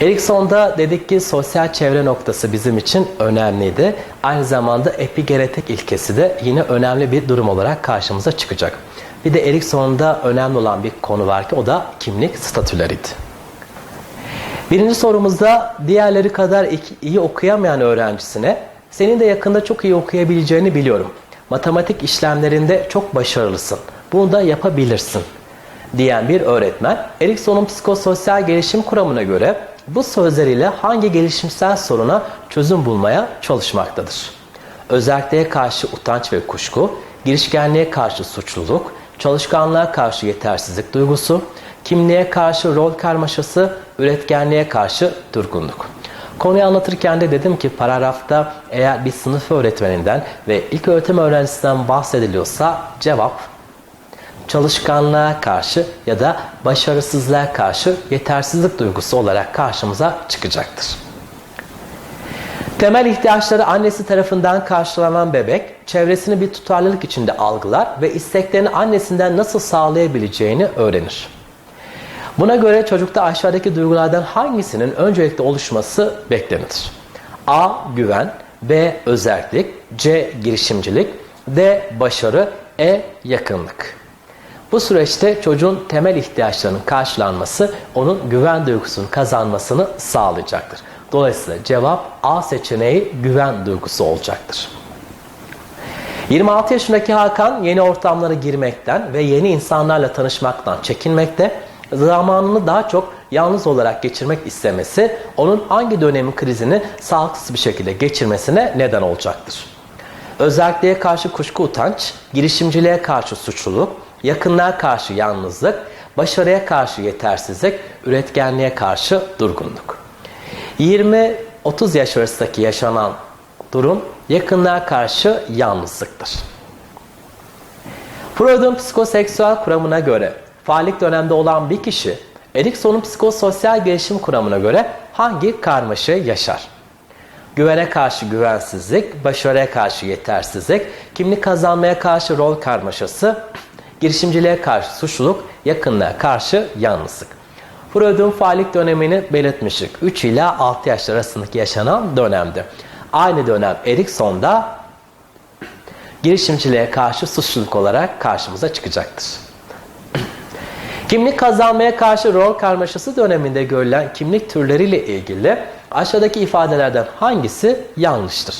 Erikson'da dedik ki sosyal çevre noktası bizim için önemliydi. Aynı zamanda epigenetik ilkesi de yine önemli bir durum olarak karşımıza çıkacak. Bir de Erikson'da önemli olan bir konu var ki o da kimlik statüleriydi. Birinci sorumuzda diğerleri kadar iyi okuyamayan öğrencisine senin de yakında çok iyi okuyabileceğini biliyorum. Matematik işlemlerinde çok başarılısın. Bunu da yapabilirsin diyen bir öğretmen Erikson'un psikososyal gelişim kuramına göre bu sözleriyle hangi gelişimsel soruna çözüm bulmaya çalışmaktadır? Özelliğe karşı utanç ve kuşku, girişkenliğe karşı suçluluk, çalışkanlığa karşı yetersizlik duygusu, kimliğe karşı rol karmaşası, üretkenliğe karşı durgunluk. Konuyu anlatırken de dedim ki paragrafta eğer bir sınıf öğretmeninden ve ilk öğretim öğrencisinden bahsediliyorsa cevap çalışkanlığa karşı ya da başarısızlığa karşı yetersizlik duygusu olarak karşımıza çıkacaktır. Temel ihtiyaçları annesi tarafından karşılanan bebek, çevresini bir tutarlılık içinde algılar ve isteklerini annesinden nasıl sağlayabileceğini öğrenir. Buna göre çocukta aşağıdaki duygulardan hangisinin öncelikle oluşması beklenir? A. Güven B. Özellik C. Girişimcilik D. Başarı E. Yakınlık bu süreçte çocuğun temel ihtiyaçlarının karşılanması onun güven duygusunu kazanmasını sağlayacaktır. Dolayısıyla cevap A seçeneği güven duygusu olacaktır. 26 yaşındaki Hakan yeni ortamlara girmekten ve yeni insanlarla tanışmaktan çekinmekte, zamanını daha çok yalnız olarak geçirmek istemesi onun hangi dönemin krizini sağlıksız bir şekilde geçirmesine neden olacaktır. Özelliğe karşı kuşku utanç, girişimciliğe karşı suçluluk, yakınlığa karşı yalnızlık, başarıya karşı yetersizlik, üretkenliğe karşı durgunluk. 20-30 yaş arasındaki yaşanan durum yakınlığa karşı yalnızlıktır. Freud'un psikoseksüel kuramına göre faalik dönemde olan bir kişi Erikson'un psikososyal gelişim kuramına göre hangi karmaşayı yaşar? Güvene karşı güvensizlik, başarıya karşı yetersizlik, kimlik kazanmaya karşı rol karmaşası, girişimciliğe karşı suçluluk, yakınlığa karşı yalnızlık. Freud'un faalik dönemini belirtmiştik. 3 ila 6 yaş arasındaki yaşanan dönemde. Aynı dönem Erikson'da girişimciliğe karşı suçluluk olarak karşımıza çıkacaktır. Kimlik kazanmaya karşı rol karmaşası döneminde görülen kimlik türleriyle ilgili aşağıdaki ifadelerden hangisi yanlıştır?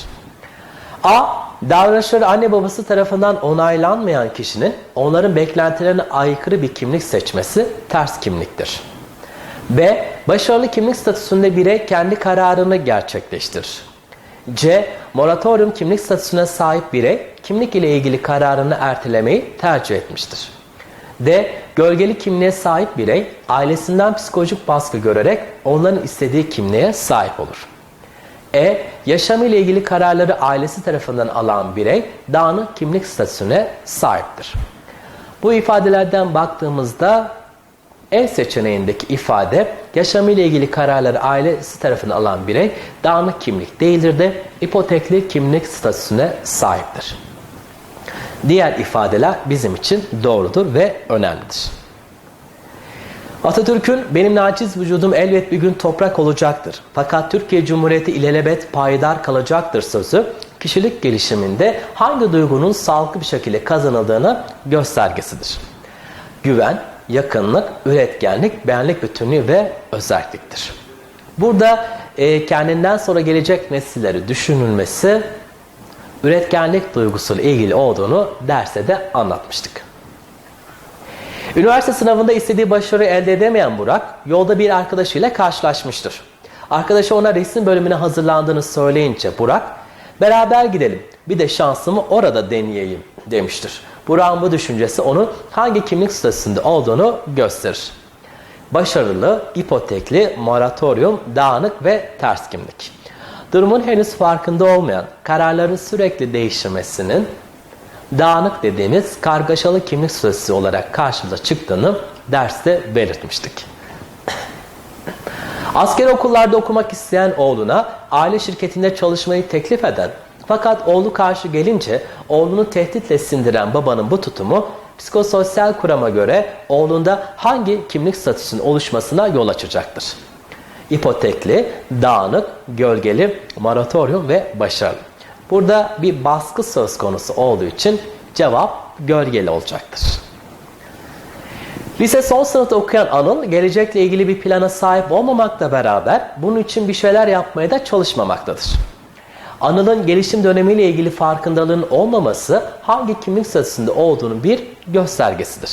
A. Davranışları anne babası tarafından onaylanmayan kişinin onların beklentilerine aykırı bir kimlik seçmesi ters kimliktir. B. Başarılı kimlik statüsünde birey kendi kararını gerçekleştirir. C. Moratorium kimlik statüsüne sahip birey kimlik ile ilgili kararını ertelemeyi tercih etmiştir. D. Gölgeli kimliğe sahip birey ailesinden psikolojik baskı görerek onların istediği kimliğe sahip olur. E. Yaşamı ile ilgili kararları ailesi tarafından alan birey dağınık kimlik statüsüne sahiptir. Bu ifadelerden baktığımızda E seçeneğindeki ifade yaşamı ile ilgili kararları ailesi tarafından alan birey dağınık kimlik değildir de ipotekli kimlik statüsüne sahiptir. Diğer ifadeler bizim için doğrudur ve önemlidir. Atatürk'ün benim naciz vücudum elbet bir gün toprak olacaktır. Fakat Türkiye Cumhuriyeti ilelebet payidar kalacaktır sözü kişilik gelişiminde hangi duygunun sağlıklı bir şekilde kazanıldığını göstergesidir. Güven, yakınlık, üretkenlik, benlik bütünlüğü ve özelliktir. Burada e, kendinden sonra gelecek nesilleri düşünülmesi üretkenlik duygusuyla ilgili olduğunu derste de anlatmıştık. Üniversite sınavında istediği başarıyı elde edemeyen Burak, yolda bir arkadaşıyla karşılaşmıştır. Arkadaşı ona resim bölümüne hazırlandığını söyleyince Burak, beraber gidelim, bir de şansımı orada deneyeyim demiştir. Burak'ın bu düşüncesi onun hangi kimlik statüsünde olduğunu gösterir. Başarılı, ipotekli, moratorium, dağınık ve ters kimlik. Durumun henüz farkında olmayan, kararları sürekli değiştirmesinin dağınık dediğimiz kargaşalı kimlik süresi olarak karşımıza çıktığını derste belirtmiştik. Asker okullarda okumak isteyen oğluna aile şirketinde çalışmayı teklif eden fakat oğlu karşı gelince oğlunu tehditle sindiren babanın bu tutumu psikososyal kurama göre oğlunda hangi kimlik statüsünün oluşmasına yol açacaktır? İpotekli, dağınık, gölgeli, moratorium ve başarılı. Burada bir baskı söz konusu olduğu için cevap gölgeli olacaktır. Lise son sınıfta okuyan Anıl gelecekle ilgili bir plana sahip olmamakla beraber bunun için bir şeyler yapmaya da çalışmamaktadır. Anıl'ın gelişim dönemiyle ilgili farkındalığın olmaması hangi kimlik statüsünde olduğunu bir göstergesidir.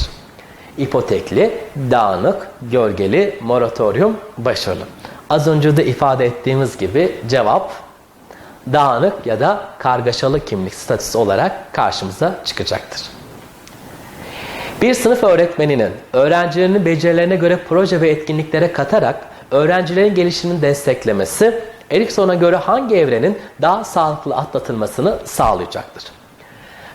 İpotekli, dağınık, gölgeli, moratorium, başarılı. Az önce de ifade ettiğimiz gibi cevap dağınık ya da kargaşalı kimlik statüsü olarak karşımıza çıkacaktır. Bir sınıf öğretmeninin öğrencilerinin becerilerine göre proje ve etkinliklere katarak öğrencilerin gelişimini desteklemesi Erikson'a göre hangi evrenin daha sağlıklı atlatılmasını sağlayacaktır?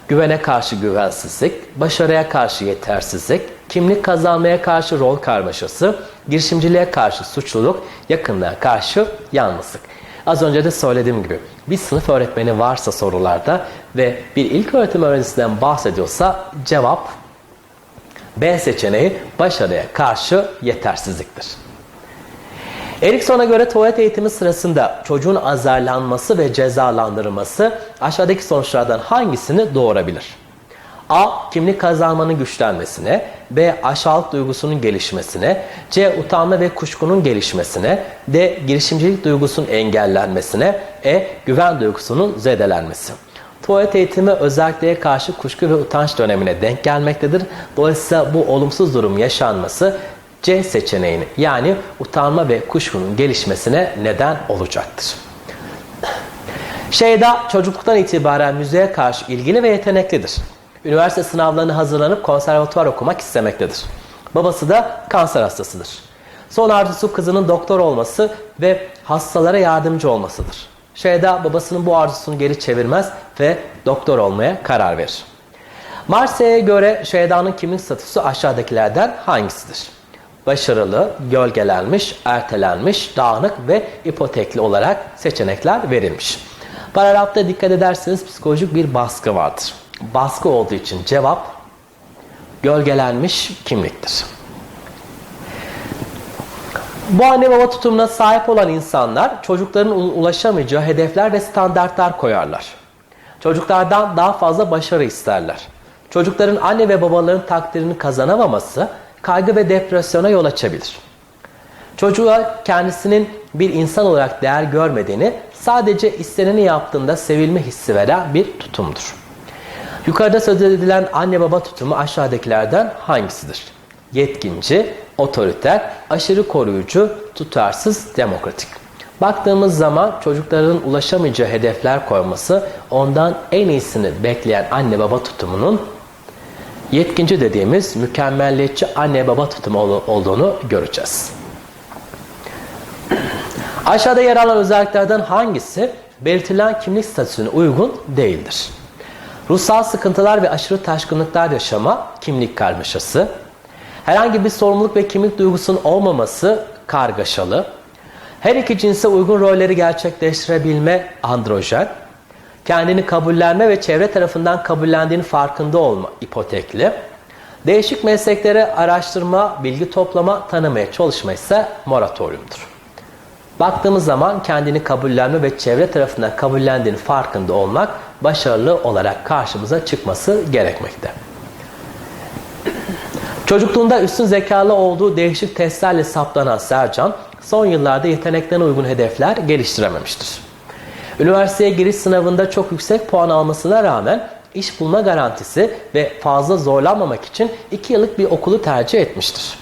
Güvene karşı güvensizlik, başarıya karşı yetersizlik, kimlik kazanmaya karşı rol karmaşası, girişimciliğe karşı suçluluk, yakınlığa karşı yalnızlık. Az önce de söylediğim gibi bir sınıf öğretmeni varsa sorularda ve bir ilk öğretim öğrencisinden bahsediyorsa cevap B seçeneği başarıya karşı yetersizliktir. Erikson'a göre tuvalet eğitimi sırasında çocuğun azarlanması ve cezalandırılması aşağıdaki sonuçlardan hangisini doğurabilir? A. Kimlik kazanmanın güçlenmesine, B. Aşağılık duygusunun gelişmesine, C. Utanma ve kuşkunun gelişmesine, D. Girişimcilik duygusunun engellenmesine, E. Güven duygusunun zedelenmesi. Tuvalet eğitimi özelliğe karşı kuşku ve utanç dönemine denk gelmektedir. Dolayısıyla bu olumsuz durum yaşanması C seçeneğini yani utanma ve kuşkunun gelişmesine neden olacaktır. Şeyda çocukluktan itibaren müziğe karşı ilgili ve yeteneklidir. Üniversite sınavlarını hazırlanıp konservatuvar okumak istemektedir. Babası da kanser hastasıdır. Son arzusu kızının doktor olması ve hastalara yardımcı olmasıdır. Şeyda babasının bu arzusunu geri çevirmez ve doktor olmaya karar verir. Marseille'ye göre Şeyda'nın kimlik statüsü aşağıdakilerden hangisidir? Başarılı, gölgelenmiş, ertelenmiş, dağınık ve ipotekli olarak seçenekler verilmiş. Paragrafta dikkat ederseniz psikolojik bir baskı vardır. Baskı olduğu için cevap gölgelenmiş kimliktir. Bu anne baba tutumuna sahip olan insanlar çocukların ulaşamayacağı hedefler ve standartlar koyarlar. Çocuklardan daha fazla başarı isterler. Çocukların anne ve babaların takdirini kazanamaması kaygı ve depresyona yol açabilir. Çocuğa kendisinin bir insan olarak değer görmediğini sadece isteneni yaptığında sevilme hissi veren bir tutumdur. Yukarıda söz edilen anne baba tutumu aşağıdakilerden hangisidir? Yetkinci, otoriter, aşırı koruyucu, tutarsız, demokratik. Baktığımız zaman çocukların ulaşamayacağı hedefler koyması ondan en iyisini bekleyen anne baba tutumunun yetkinci dediğimiz mükemmelliyetçi anne baba tutumu olduğunu göreceğiz. Aşağıda yer alan özelliklerden hangisi belirtilen kimlik statüsüne uygun değildir? Ruhsal sıkıntılar ve aşırı taşkınlıklar yaşama, kimlik karmaşası, herhangi bir sorumluluk ve kimlik duygusunun olmaması kargaşalı, her iki cinse uygun rolleri gerçekleştirebilme androjen, kendini kabullenme ve çevre tarafından kabullendiğini farkında olma ipotekli, değişik meslekleri araştırma, bilgi toplama, tanımaya çalışma ise moratoriumdur. Baktığımız zaman kendini kabullenme ve çevre tarafından kabullendiğini farkında olmak başarılı olarak karşımıza çıkması gerekmekte. Çocukluğunda üstün zekalı olduğu değişik testlerle saplanan Sercan, son yıllarda yeteneklerine uygun hedefler geliştirememiştir. Üniversiteye giriş sınavında çok yüksek puan almasına rağmen iş bulma garantisi ve fazla zorlanmamak için 2 yıllık bir okulu tercih etmiştir.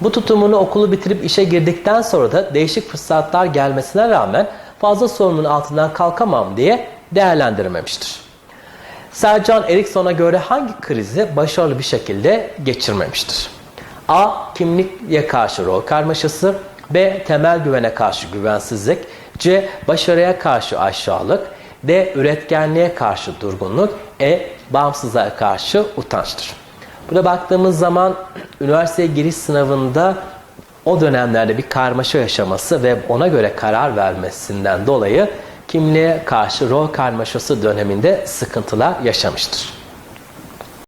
Bu tutumunu okulu bitirip işe girdikten sonra da değişik fırsatlar gelmesine rağmen fazla sorunun altından kalkamam diye değerlendirmemiştir. Sercan Erikson'a göre hangi krizi başarılı bir şekilde geçirmemiştir? A. Kimlikle karşı rol karmaşası B. Temel güvene karşı güvensizlik C. Başarıya karşı aşağılık D. Üretkenliğe karşı durgunluk E. Bağımsızlığa karşı utançtır. Burada baktığımız zaman üniversiteye giriş sınavında o dönemlerde bir karmaşa yaşaması ve ona göre karar vermesinden dolayı kimliğe karşı rol karmaşası döneminde sıkıntılar yaşamıştır.